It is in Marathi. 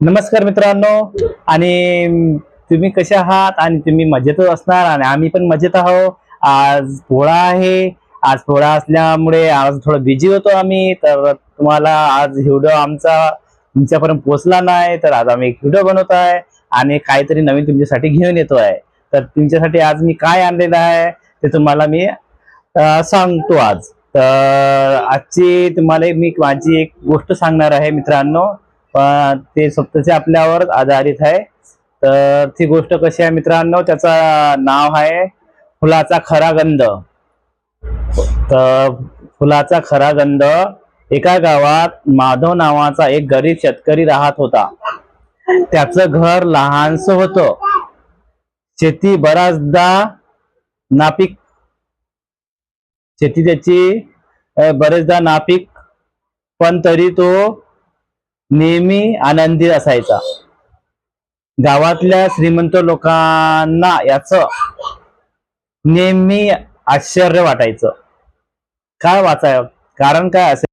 नमस्कार मित्रांनो. आणि तुम्ही कसे आहात? आणि तुम्ही मजेतच असणार. आणि आम्ही पण मजेत आहोत. आज पोळा आहे. आज पोळा असल्यामुळे आज थोडं बिझी होतो आम्ही. तर तुम्हाला आज व्हिडिओ आमचा तुमच्यापर्यंत पोहोचला नाही. तर आज आम्ही एक व्हिडिओ बनवत आहे. आणि काहीतरी नवीन तुमच्यासाठी घेऊन येतो आहे. तर तुमच्यासाठी आज मी काय आणलेलं आहे ते तुम्हाला मी सांगतो आज. तर आजची तुम्हाला मी माझी एक गोष्ट सांगणार आहे मित्रांनो. पण ते सप्तशी आपल्यावर आधारित आहे. तर ती गोष्ट कशी आहे मित्रांनो त्याचं नाव आहे फुलाचा खरा गंध. तर फुलाचा खरा गंध एका गावात माधव नावाचा एक गरीब शेतकरी राहत होता. त्याचं घर लहानस होतं. शेती बराचदा नापीक शेती त्याची बरेचदा नापीक पण तरी तो नेहमी आनंदी असायचा. गावातल्या श्रीमंत लोकांना याच नेहमी आश्चर्य वाटायचं. काय वाचाय कारण काय असेल?